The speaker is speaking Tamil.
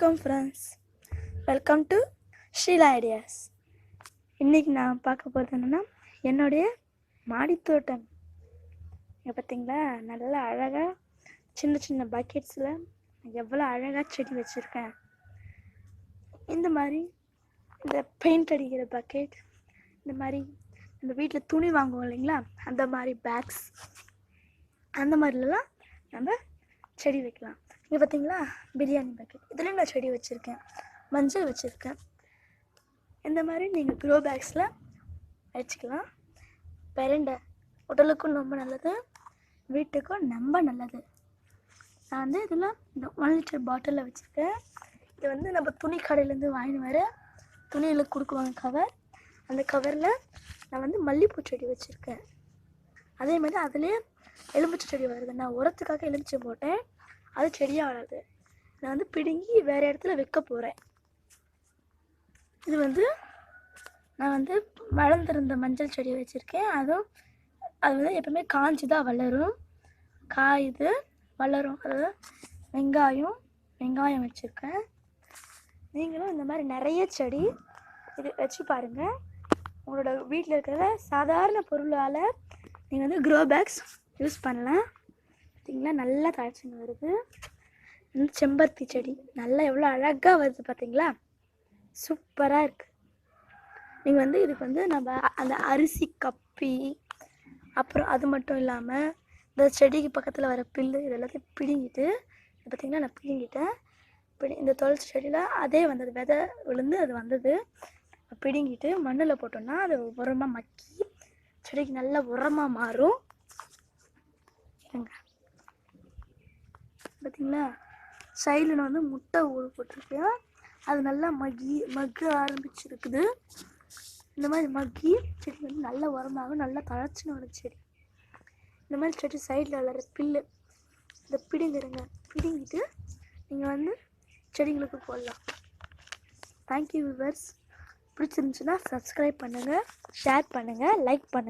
வணக்கம் friends welcome to Sheela ideas இன்றைக்கி நான் பார்க்க போகிறது என்னென்னா என்னுடைய மாடித்தோட்டம். இங்கே பார்த்தீங்களா நல்லா அழகாக சின்ன சின்ன பக்கெட்ஸில் எவ்வளோ அழகாக செடி வச்சுருக்கேன். இந்த மாதிரி இந்த பெயிண்ட் அடிக்கிற பக்கெட் இந்த மாதிரி நம்ம வீட்டில் துணி வாங்குவோம் இல்லைங்களா? அந்த மாதிரி பேக்ஸ் அந்த மாதிரிலாம் நம்ம செடி வைக்கலாம். இங்கே பார்த்தீங்களா பிரியாணி பேக்கெட் இதுலேயும் நான் செடி வச்சுருக்கேன். மஞ்சள் வச்சுருக்கேன். இந்த மாதிரி நீங்கள் க்ரோ பேக்ஸில் வச்சுக்கலாம். பெரண்டை. உடலுக்கும் ரொம்ப நல்லது. வீட்டுக்கும் ரொம்ப நல்லது. நான் வந்து இதில் இந்த ஒன் லிட்டர் பாட்டிலில் வச்சுருக்கேன். இது வந்து நம்ம துணி கடையிலேருந்து வாங்கினு வர துணியில் கொடுக்குவாங்க கவர் அந்த கவரில் நான் வந்து மல்லிகைப்பூ செடி வச்சுருக்கேன். அதே மாதிரி அதுலேயே எலுமிச்சை செடி வருது. நான் உரத்துக்காக எலுமிச்சை போட்டேன். அது செடியாக வளருது நான் வந்து பிடுங்கி வேறு இடத்துல வைக்க போகிறேன் இது வந்து நான் வந்து வளர்ந்துருந்த மஞ்சள் செடி வச்சுருக்கேன். அதுவும் அது வந்து எப்பவுமே காஞ்சி தான் வளரும். காய் இது வளரும். அதாவது வெங்காயம் வெங்காயம் வச்சுருக்கேன். நீங்களும் இந்த மாதிரி நிறைய செடி இது வச்சு பாருங்கள் உங்களோட வீட்டில் இருக்கிற சாதாரண பொருளால் நீங்கள் வந்து க்ரோ பேக்ஸ் யூஸ் பண்ணலாம். பார்த்தீங்களா நல்லா தழைச்சிங்க வருது. இந்த செம்பருத்தி செடி நல்லா எவ்வளோ அழகாக வருது பார்த்தீங்களா சூப்பராக இருக்குது நீங்கள் வந்து இதுக்கு வந்து நம்ம அந்த அரிசி கப்பி அப்புறம் அது மட்டும் இல்லாமல் இந்த செடிக்கு பக்கத்தில் வர பில்லு இது எல்லாத்தையும் பிடுங்கிட்டு பார்த்திங்கன்னா நான் பிடுங்கிட்டேன். பிடி இந்த துளசி செடியில் அதே வந்தது விதை விழுந்து அது வந்தது. பிடுங்கிட்டு மண்ணில் போட்டோம்னா அது உரமாக மக்கி செடிக்கு நல்ல உரமாக மாறும். இருங்க பார்த்தீங்களா சைடில் நான் வந்து முட்டை ஊடு போட்டிருக்கேன். அது நல்லா மக்கி மக்க ஆரம்பிச்சிருக்குது. இந்த மாதிரி மக்கி செடி வந்து நல்லா உரமாகும் நல்லா தழைச்சின்னு வரும் செடி. இந்த மாதிரி செடி சைடில் வளர பில்லு. இந்த பிடுங்குறங்க. பிடுங்கிட்டு நீங்கள் வந்து செடிங்களுக்கு போடலாம். தேங்க்யூ விவர்ஸ் பிடிச்சிருந்துச்சுன்னா சப்ஸ்கிரைப் பண்ணுங்கள் ஷேர் பண்ணுங்கள் லைக் பண்ணுங்கள்